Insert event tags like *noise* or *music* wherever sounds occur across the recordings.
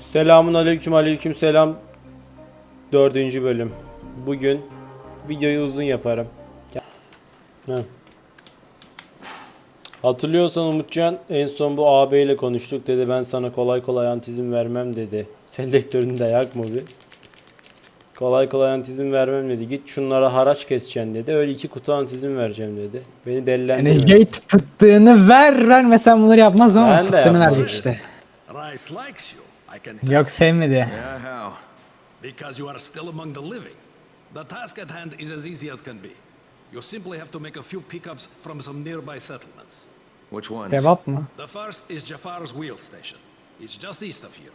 Selamun aleyküm aleyküm selam. Dördüncü bölüm. Bugün videoyu uzun yaparım. Heh. Hatırlıyorsan Umutcan en son bu AB ile konuştuk dedi ben sana kolay kolay antizm vermem dedi. *laughs* Selektörünü de yakma bir. Kolay kolay antizm vermem dedi. Git şunlara haraç keseceksin dedi. Öyle iki kutu antizm vereceğim dedi. Beni delilendirme. Yani gate fıttığını ver vermesen bunları yapmaz ama Ben de fıttığını verecek işte. Rice likes you. Yok sevmedi. Yeah, how? Because you are still among the living. The task at hand is as easy as can be. You simply have to make a few pickups from some nearby settlements. Which ones? Kebap mı? The first is Jafar's wheel station. It's just east of here.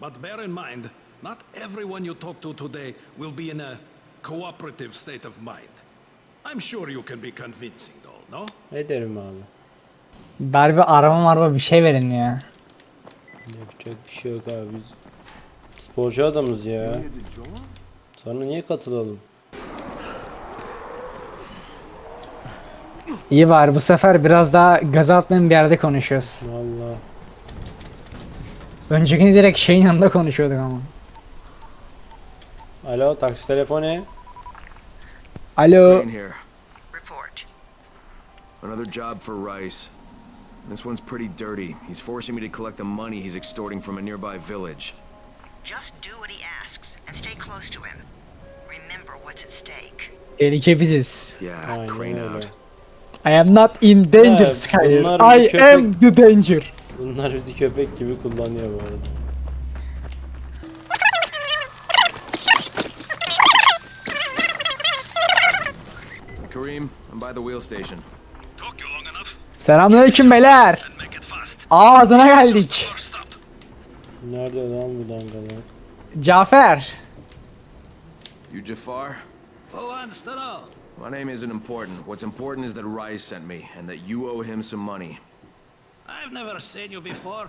But bear in mind, not everyone you talk to today will be in a cooperative state of mind. I'm sure you can be convincing though, no? Ederim abi. Bari bir araba maraba bir şey verin ya. Yapacak bir şey yok abi biz sporcu adamız ya. Sana niye katılalım? İyi bari bu sefer biraz daha göz atmayan bir yerde konuşuyoruz. Valla. Öncekini direkt şeyin yanında konuşuyorduk ama. Alo taksi telefonu. Alo. Another job for Rice. This one's pretty dirty. He's forcing me to collect the money he's extorting from a nearby village. Just do what he asks and stay close to him. Remember what's at stake. Tehlike biziz. Yeah, Aynen Crane öyle. out. I am not in danger Evet, Skyler. bunlar I köpek. am the danger. Bunlar bizi köpek gibi kullanıyor bu arada. Kareem, I'm by the wheel station. Took you long enough? Selamünaleyküm beyler. Then make it fast. Aa adına geldik. Nerede lan bu dangalar? Cafer. You Jafar? Who wants to know? My name isn't important. What's important is that Rice sent me, and that you owe him some money. I've never seen you before.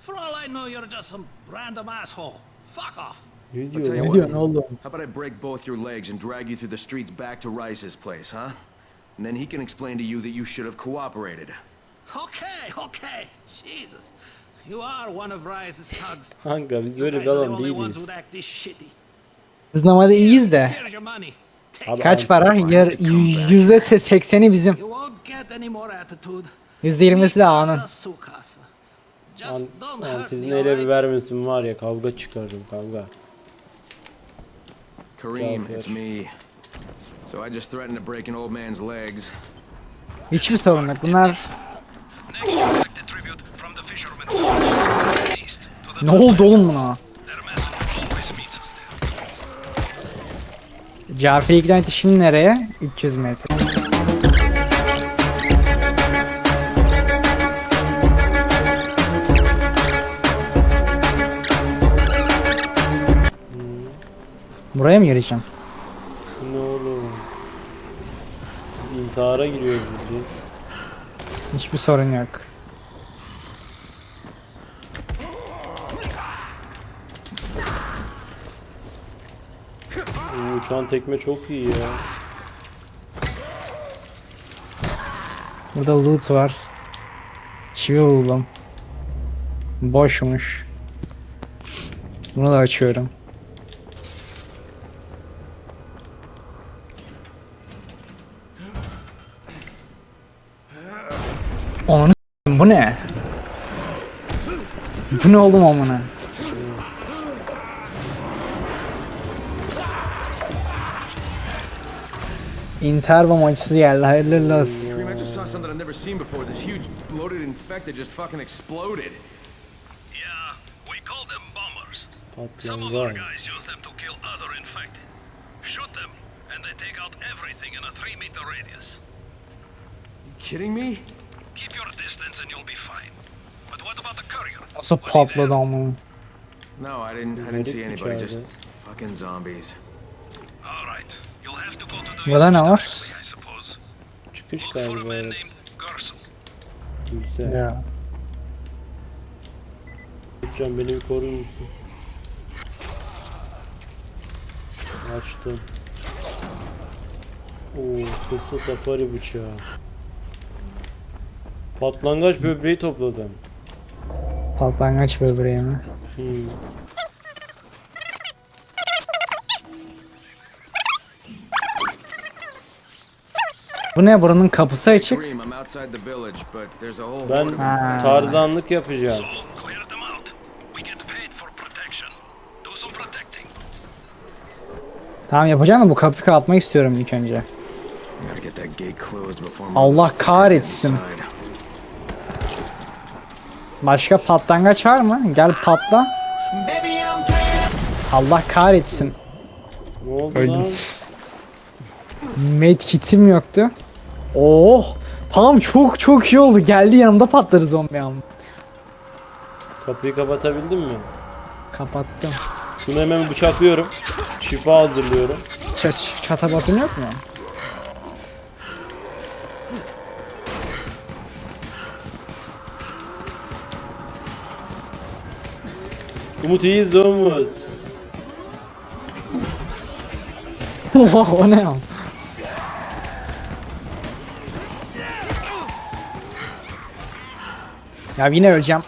For all I know, you're just some random asshole. Fuck off. Ne tell diyor you lan? Ne what. How about I break both your legs and drag you through the streets back to Rice's place, huh? And then he can explain to you that you should have cooperated. Okay, okay. Jesus. You are one of Rise's thugs. Kanka biz guys bir adam değiliz. Biz normalde iyiyiz de. Abi. Kaç para? Yar, yüzde sekseni bizim. Yüzde yirmisi de A'nın. Antizin ele bir vermesin var ya kavga çıkarırım kavga. Kareem, it's me. So I just threatened to break an old man's legs. Hiçbir sorun yok. Bunlar ne oldu oğlum buna? İkna etti şimdi nereye? 300 metre. Buraya mı gireceğim? Ne oğlum? Biz intihara giriyoruz bildiğin. Hiçbir sorun yok. Oo, şu an tekme çok iyi ya. Burada loot var. Çivi buldum. Boşmuş. Bunu da açıyorum. Onu bu ne? Bu ne oğlum amına? İntihar bombacısı geldi. Hayırlı olsun. Kareem, I just saw something I've never seen before. This huge bloated infected just fucking exploded. Yeah, we call them bombers. Some of our guys use them to kill other infected. Shoot them, and they take out everything in a three meter radius. You kidding me? Nasıl patladı amına? No, I didn't. I didn't see anybody. Just fucking zombies. All right, you'll have to go to the Burada ne var? directly, I suppose. Çıkış galiba evet. Gülse. Ya. Can beni bir korur musun? Açtım. Oo, kısa safari bıçağı. Patlangaç böbreği topladım. Patlangaç böbreği mi? Bu ne buranın kapısı açık. Ben Ha. tarzanlık yapacağım. Tamam yapacağım da bu kapıyı kapatmak istiyorum ilk önce. Allah kahretsin. Başka patlangaç var mı? Gel patla. Allah kahretsin. Ne oldu Öldüm. lan? Medkit'im yoktu. Oh! Tamam çok çok iyi oldu. Geldi yanımda patladı zombi ama. Kapıyı kapatabildin mi? Kapattım. Şunu hemen bıçaklıyorum. Şifa hazırlıyorum. Ç çatabatın yok mu? Umut iyiyiz Umut. Oha o ne ya? Ya yine öleceğim.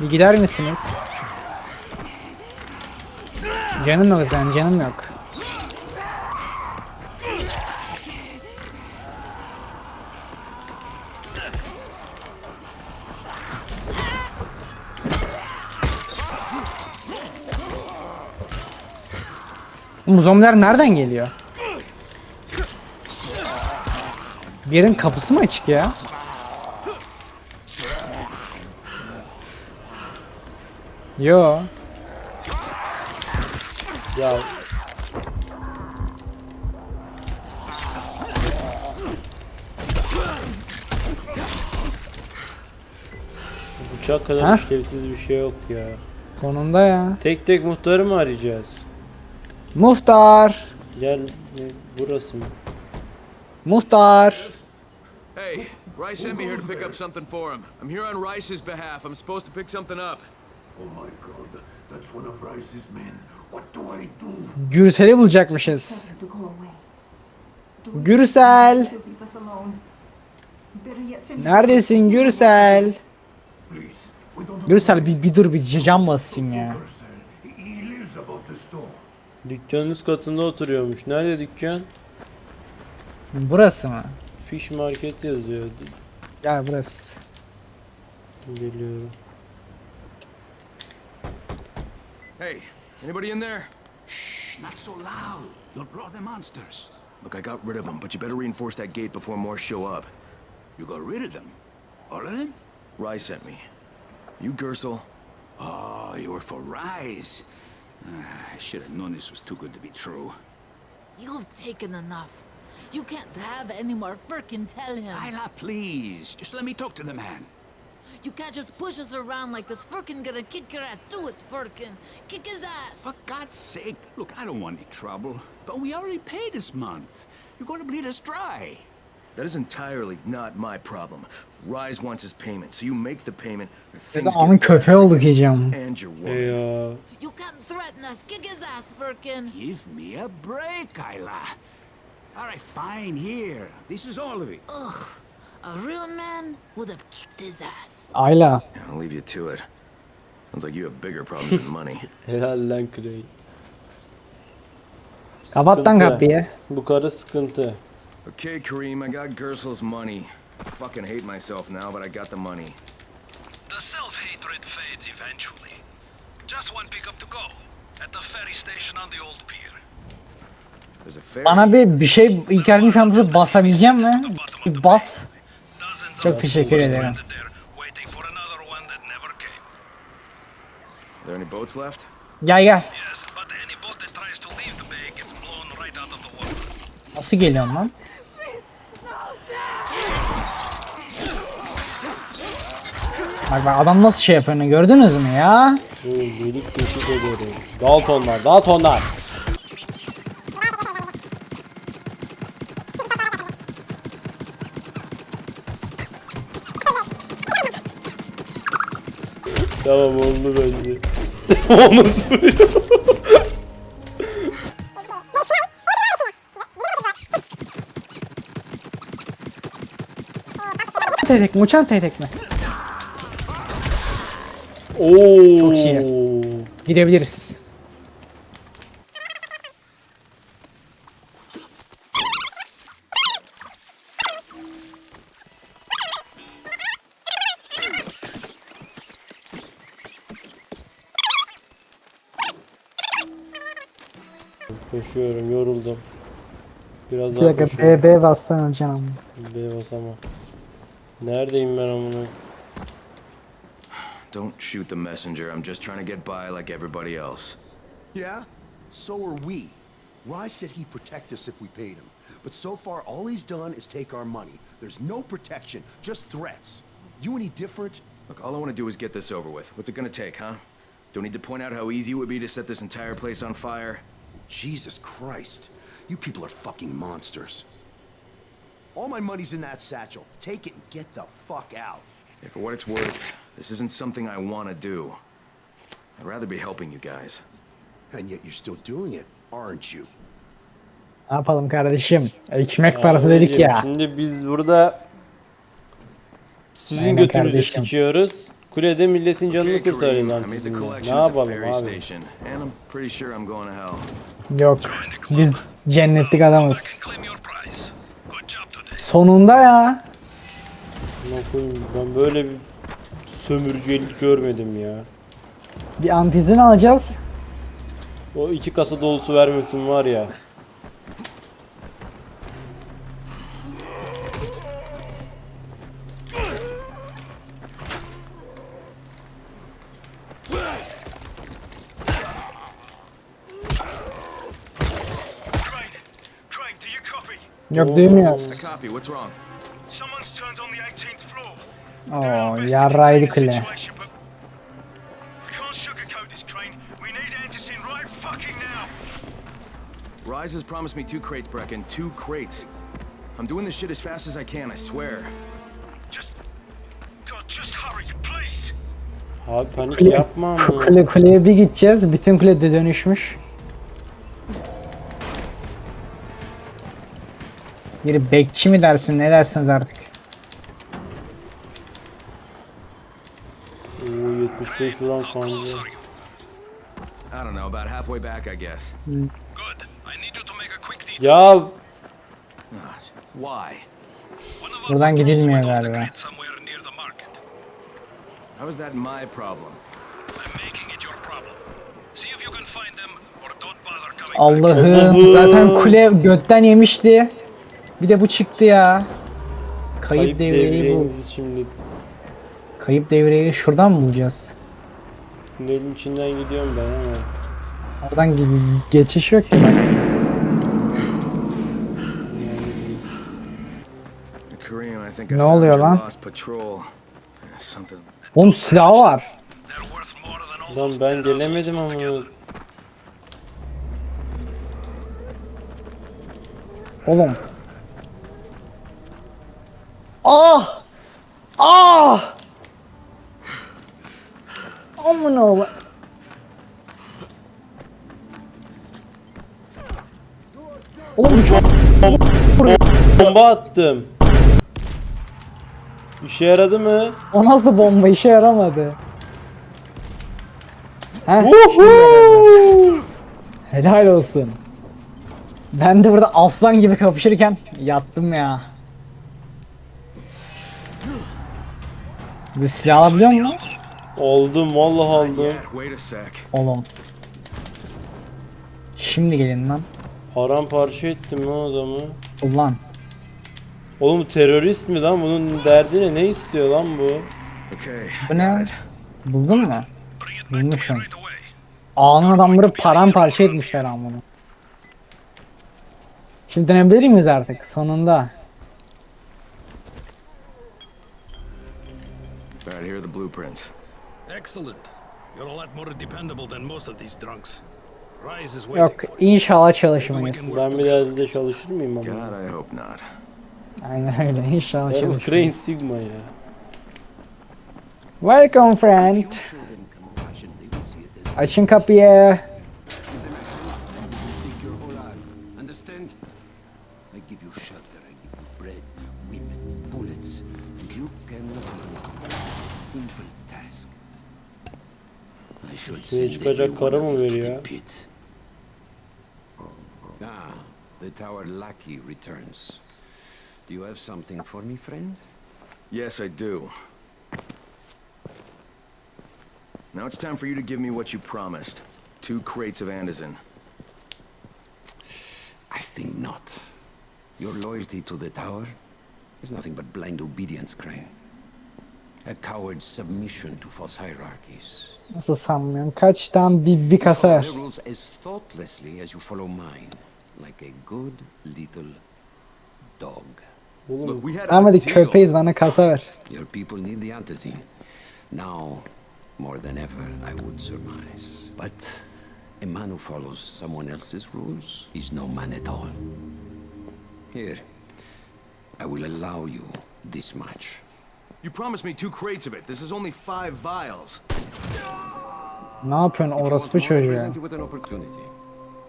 Bir gider misiniz? Canım yok zaten canım yok. Bu zombiler nereden geliyor? Bir yerin kapısı mı açık ya? Yo. Ya. Bu Bıçak kadar Ha? işlevsiz bir şey yok ya. Sonunda ya. Tek tek muhtarı mı arayacağız? Muhtar. Gel burası mı? Muhtar. Hey, Rice sent me here to pick up something for him. I'm here on Rice's behalf. I'm supposed to pick something up. Oh my god, that's one of Rice's men. What do I do? Gürsel'i bulacakmışız. Gürsel. Neredesin Gürsel? Gürsel bir, bir dur bir cam basayım ya. He he lives above the store. Dükkanın üst katında oturuyormuş. Nerede dükkan? Burası mı? Fish Market yazıyor. Gel burası. Geliyorum. Hey, anybody in there? Not so loud. You'll draw the monsters. Look, I got rid of them, but you better reinforce that gate before more show up. You got rid of them? All of them? Rice sent me. You, Gersel? Oh, you were for Rise. Ah, I should have known this was too good to be true. You've taken enough. You can't have any more. Firkin, tell him. Isla, please. Just let me talk to the man. You can't just push us around like this. Firkin gonna kick your ass. Do it, Firkin. Kick his ass. For God's sake. Look, I don't want any trouble. But we already paid this month. You're going to bleed us dry. That is entirely not my problem. Rise wants his payment, so you make the payment or things get köpeği olduk yiyeceğim. better. And your E woman. ya. You can't threaten us. Kick his ass, Firkin. Give me a break, Isla. All right, fine, here. This is all of it. Ugh. A real man would have kicked his ass. Ayla. I'll leave you to it. Sounds like you have bigger problems than money. *laughs* Helal lan Clay. Kapat lan Sıkıntı. kapıyı. Bu karı sıkıntı. Okay, Kareem, I got Gersel's money. I fucking hate myself now, but I got the money. The self-hatred fades eventually. Just one pickup to go. At the ferry station on the old pier. There's a ferry. Bana bir bir şey ilk yardım çantası basabileceğim mi? Bir bas. Çok teşekkür ederim. there, any boats left? Gel gel. Yes, but any boat that tries to leave the bay gets blown right out of the water. Nasıl geliyorum lan? Bak bak adam nasıl şey yapıyor gördünüz mü ya? Delik deşik ederim. Daltonlar, Daltonlar. Tamam oldu bence. *laughs* o nasıl? Tetek mi uçan tetek mi? Oo. Çok iyi. Gidebiliriz. Koşuyorum yoruldum. Biraz Bir daha dakika koşuyorum. BB bassan canım. B basamam. Neredeyim ben amına? Don't shoot the messenger. I'm just trying to get by like everybody else. Yeah? So are we. Rye said he'd protect us if we paid him. But so far, all he's done is take our money. There's no protection, just threats. You any different? Look, all I want to do is get this over with. What's it gonna take, huh? Don't need to point out how easy it would be to set this entire place on fire. Jesus Christ. You people are fucking monsters. All my money's in that satchel. Take it and get the fuck out. Hey, for what it's worth, this isn't something I want to do. I'd rather be helping you guys. And yet you're still doing it, aren't you? Ne yapalım kardeşim? Ekmek parası dedik ya. Şimdi biz burada sizin Aynen götünüzü kardeşim. sıçıyoruz. Kulede milletin canını kurtarayım sizinle. Ne yapalım abi? station, and I'm pretty sure I'm going to hell. Yok. Biz cennetlik adamız. Sonunda ya. Amına koyayım, Ben böyle bir sömürücülük görmedim ya. Bir antizin alacağız. O iki kasa dolusu vermesin var ya. Yok duymuyoruz. I copy. What's wrong? Right fucking now. Rise has promised me two crates, Brecken. Two crates. I'm doing this shit as fast as I can, I swear. Just, God, just hurry, please. Abi panik Kule- yapma ama. Kule kuleye bir gideceğiz. Bütün kule de dönüşmüş. Biri bekçi mi dersin ne dersiniz artık? Oo 75 vuran kancı. I don't know, about halfway back, I guess. Good. I need you to make a quick. Ya Ah, Why? Buradan gidilmiyor galiba. grid somewhere near the market. How is that my problem? I'm making it your problem. See if you can find them or don't bother coming back. Allah'ım Allah'ım. zaten kule götten yemişti. Bir de bu çıktı ya. Kayıp, kayıp devreyi bu. şimdi Kayıp devreyi şuradan mı bulacağız? Tünelin içinden gidiyorum ben ama. Oradan ge- geçiş yok ki. Kareem, I think I Ne found oluyor your lan? lost patrol. Something. Oğlum silahı var. Lan ben gelemedim ama. Oğlum. Ah! Ah! Aman oğlum. Bu çok Bomba attım. İşe yaradı mı? o nasıl bomba işe yaramadı. Heh, helal olsun. Ben de burada aslan gibi kapışırken yattım ya. Bir silah alabiliyor musun? Aldım vallahi aldım. Oğlum. Şimdi gelin lan. Paramparça ettim lan adamı. Ulan. Oğlum bu terörist mi lan? Bunun derdi ne? Ne istiyor lan bu? Bu ne? Buldun mu? Bulmuşum. right. Ağanın adamları paramparça etmişler amına. Şimdi dönebilir miyiz artık? Sonunda. Alright, here are the blueprints. Excellent. You're a lot more dependable than most of these drunks. Rise is waiting Yok for you. inşallah çalışmayız. Ben bir daha sizde çalışır mıyım ama? God, I hope not. Aynen öyle inşallah bu çalışmayız. Crane Sigma ya. Welcome friend. Açın kapıyı. Should Şuraya send çıkacak every karı one mı of you to veriyor? Ah, the tower lackey returns. Do you have something for me, friend? Yes, I do. Now it's time for you to give me what you promised. Two crates of Anderson. I think not. Your loyalty to the tower is nothing but blind obedience, Crane. A coward's submission to false hierarchies. Nasıl sanmıyorum. Kaçtan bir, bir kasa Follow ver. the rules as thoughtlessly as you follow mine, like a good little dog. Oğlum Look, we had Tamam a hadi deal. köpeğiz bana kasa ver. Your people need the antizine. Now, more than ever, I would surmise. But a man who follows someone else's rules is no man at all. Here, I will allow you this much. You promised me two crates of it. This is only five vials. Ne yapıyorsun If you want orospu çocuğu? present you with an opportunity.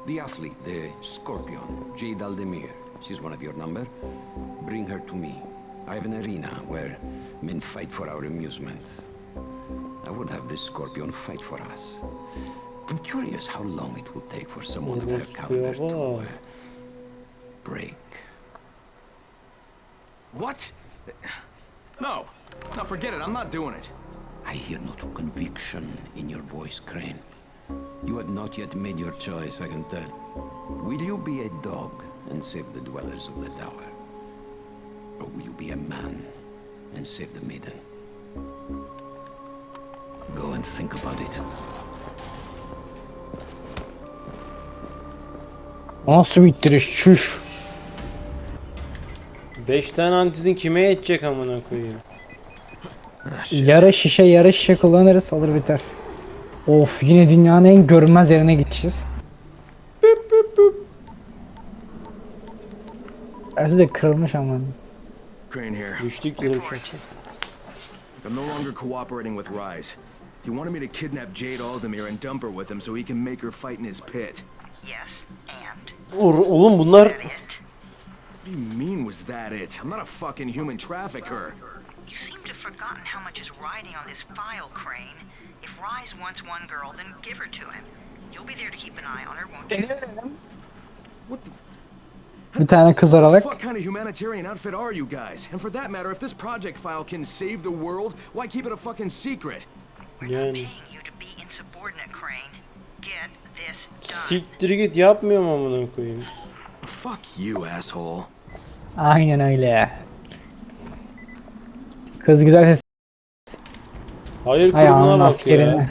The athlete, the Scorpion, Jade Aldemir. She's one of your number. Bring her to me. I have an arena where men fight for our amusement. I would have this Scorpion fight for us. I'm curious how long it will take for someone of her caliber to uh, break. What? No. No, forget it. I'm not doing it. I hear no true conviction in your voice, Crane. You have not yet made your choice, I can tell. Will you be a dog and save the dwellers of the tower? Or will you be a man and save the maiden? Go and think about it. Nasıl bittiriş? Çüş. 5 tane antizin kime yetecek amına koyayım? Yarı şişe yarı şişe kullanırız olur biter. Of yine dünyanın en görünmez yerine gideceğiz. Tersi de kırılmış ama. Düştük şu. I'm no longer cooperating with Rise. He wanted me to kidnap Jade Aldemir and dump her with him so he can make her fight in his pit. Yes, and Oğlum bunlar. What do you mean was that it? I'm not a fucking human trafficker. You seem to have forgotten how much is riding on this file, Crane. If Rise wants one girl, then give her to him. You'll be there to keep an eye on her, won't you? What the Bir tane kız aralık. fuck kind of humanitarian outfit are you guys? And for that matter, if this project file can save the world, why keep it a fucking secret? We're not Yani. paying you to be insubordinate, Crane. Get this done. siktir git yapmıyorum amına koyayım. Fuck you, asshole. Aynen öyle. Kız güzel ses. Hayır Hay kurumuna bak askerini. ya.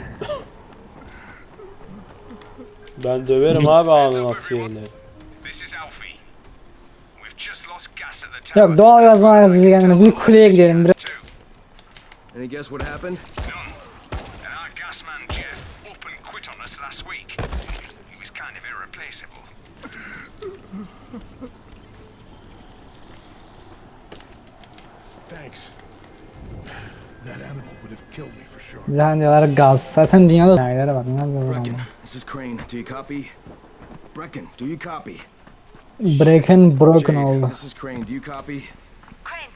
Ben döverim abi anın askerini. This is Alfie. We've just lost gas at the tower. Yok doğal gaz mağaz bizi kendine. Bir kuleye gidelim. Biraz. Any guess what happened? None. Me for sure. Bize diyorlar gaz. Zaten dünyada dünyaylara bak. Brecken, this is Crane. Do you copy? Brecken, do you copy? Breaking broken Jade, oldu. this is Crane. Do you copy? Crane,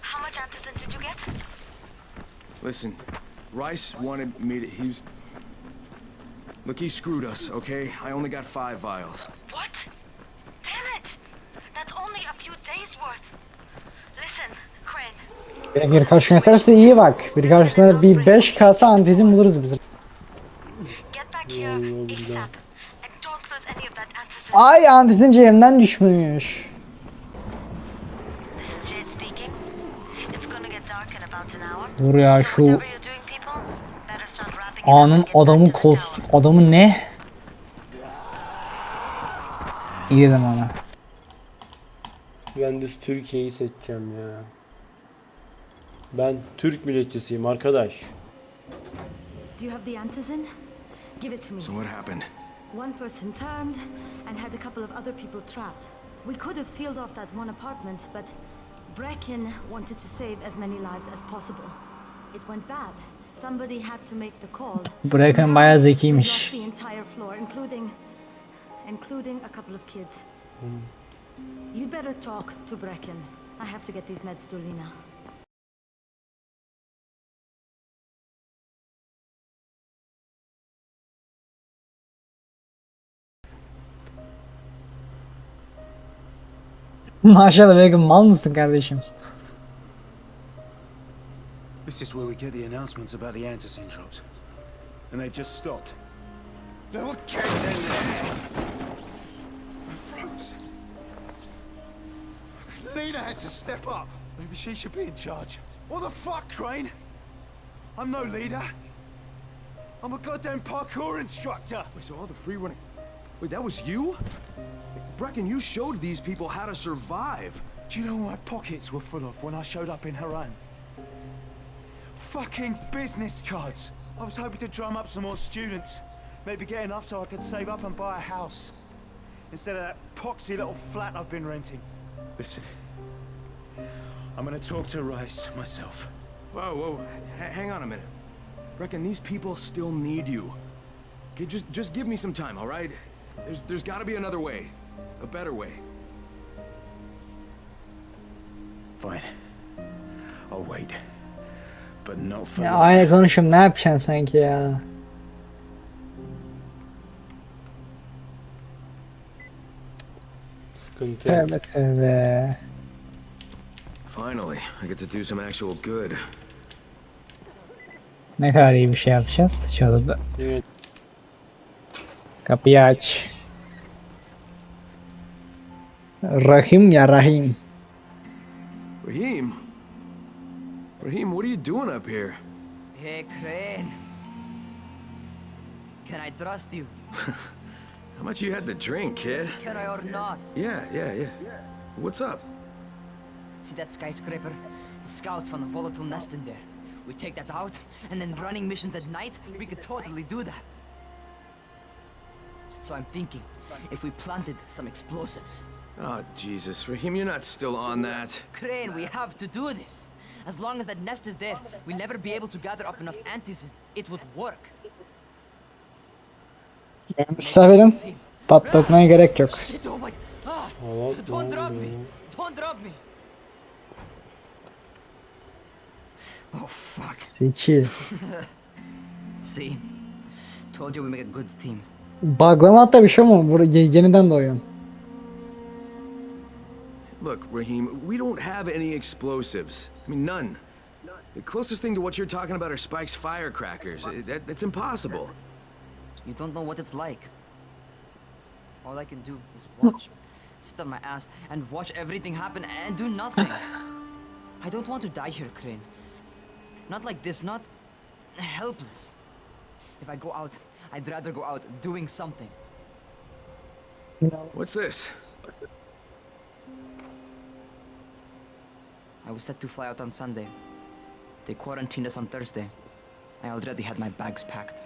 how much antizin did you get? Listen, Rice wanted me to. He was. Look, he screwed us, okay? I only got five vials. What? Damn it! That's only a few days worth. Listen, Crane, Birkaç gün yeterse iyi bak. Birkaç sene bir 5 kasa antizin buluruz biz. Ay antizin cebimden düşmüş. Dur ya şu anın the kost adamı ne? İyi dedim ona. Ben düz Türkiye'yi seçeceğim ya. Ben Türk milletçisiyim arkadaş. Do you have the antizin? Give it to me. So what happened? One person turned and had a couple of other people trapped. We could have sealed off that one apartment, but Brecken wanted to save as many lives as possible. It went bad. Somebody had to make the call. Brecken bayağı We lost zekiymiş. the entire floor, including including a couple of kids. Hmm. You'd better talk to Brecken. I have to get these meds to Lena. *laughs* Maşallah belki mal mısın kardeşim? This is where we get the announcements about the antizin drops. And they've just stopped. There were in there! I froze. Lena had to step up. Maybe she should be in charge. What the fuck, Crane? I'm no leader. I'm a goddamn parkour instructor. Wait, so all the free running... Wait, that was you? Brecken, you showed these people how to survive. Do you know what my pockets were full of when I showed up in Haran? Fucking business cards. I was hoping to drum up some more students. Maybe get enough so I could save up and buy a house. Instead of that poxy little flat I've been renting. Listen. I'm gonna talk to Rice myself. Whoa, whoa, h- hang on a minute. Reckon these people still need you. Okay, just just give me some time, all right? There's there's got to be another way, a better way. Fine. I'll wait. But not for Ya aynı konuşum ne yapacaksın sanki ya? Sıkıntı yok. Tövbe tövbe. Finally, I get to do some actual good. Ne kadar iyi bir şey yapacağız. Şöyle da Evet. kapıyı aç. Rahim ya Rahim. Raheem? Raheem, what are you doing up here? Hey, Crane. Can I trust you? *laughs* How much you had to drink, kid? Can I or not? Yeah, yeah, yeah. What's up? See that skyscraper? The scouts found a volatile nest in there. We take that out, and then running missions at night, we could totally do that. So I'm thinking, if we planted some explosives. Oh, Jesus. Raheem, you're not still on that. Crane, we have to do this. As long as that nest is there, we'll never be able to gather up enough antizin. It would work. Misafirim. Patlatmaya gerek yok. Shit, oh my... Ah, don't drop me. Don't drop me. Oh, fuck. Zeki. *laughs* See? Told you we make a good team. Baglama hatta bir şey mi? Bur- ye- yeniden doğuyorum. Look, Raheem, we don't have any explosives. I mean, none. The closest thing to what you're talking about are Spike's firecrackers. Uh, That, that's impossible. You don't know what it's like. All I can do is watch. Sit on my ass and watch everything happen and do nothing. I don't want to die here, Crane. Not like this, not helpless. If I go out, I'd rather go out doing something. What's this? I was set to fly out on Sunday. They quarantined us on Thursday. I already had my bags packed.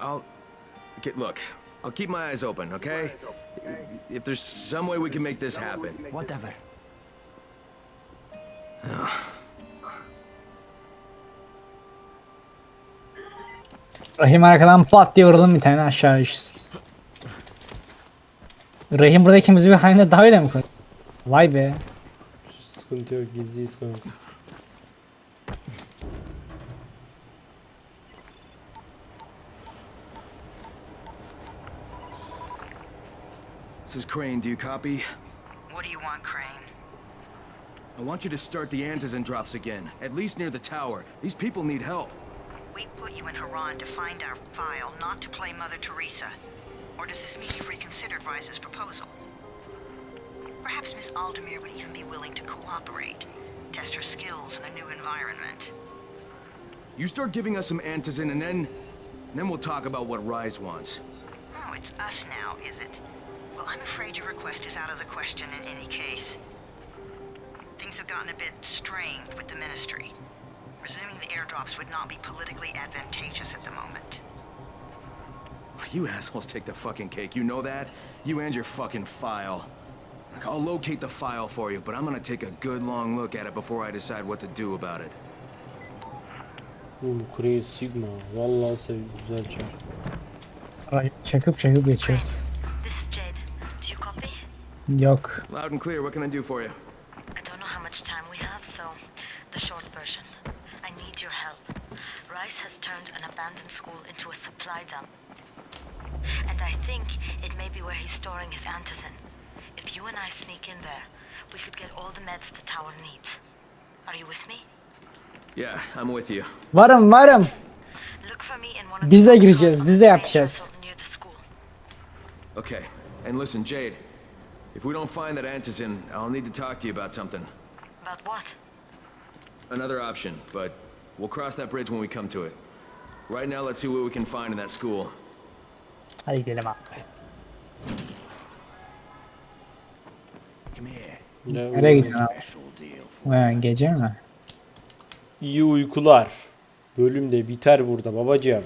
I'll. Okay, look, I'll keep my eyes open, okay? If there's some way we can make this happen. Whatever. Rahim arkadan pat diye vuralım bir tane aşağı düşsün. Rahim burada ikimizi bir haline daha öyle mi koy? Vay be. Sıkıntı yok gizliyiz kanka. This is Crane, do you copy? What do you want, Crane? I want you to start the antizin drops again, at least near the tower. These people need help. We put you in Haran to find our file, not to play Mother Teresa. Or does this mean you reconsidered Rice's proposal? Perhaps Miss Aldemir would even be willing to cooperate, test her skills in a new environment. You start giving us some antizin and then... then we'll talk about what Rise wants. Oh, it's us now, is it? Well, I'm afraid your request is out of the question in any case. Things have gotten a bit strained with the Ministry. Resuming the airdrops would not be politically advantageous at the moment. You assholes take the fucking cake, you know that? You and your fucking file. Look, I'll locate the file for you, but I'm gonna take a good long look at it before I decide what to do about it. Oğlum Crane Sigma. Vallahi sev güzel çar. Rahim çakıp çakıp geçiyoruz. This is Jed. Do you copy? Yok. Loud and clear, what can I do for you? I don't know how much time we have, so the short version. I need your help. Rice has turned an abandoned school into a supply dump. And I think it may be where he's storing his antizin. If you you and I sneak in there, we could get all the meds the tower needs. Are you with me? Yeah, I'm with you. Varım varım. Look for me in one of Biz the de gireceğiz. Biz de yapacağız. the school. Okay, and listen, Jade. If we don't find that Antizin, I'll need to talk to you about something. About what? Another option, but we'll cross that bridge when we come to it. Right now, let's see what we can find in that school. Hadi gidelim abi. Come here. Ne- Nereye gidiyorsun abi? Ha, gece mi? İyi uykular. Bölüm de biter burada babacığım.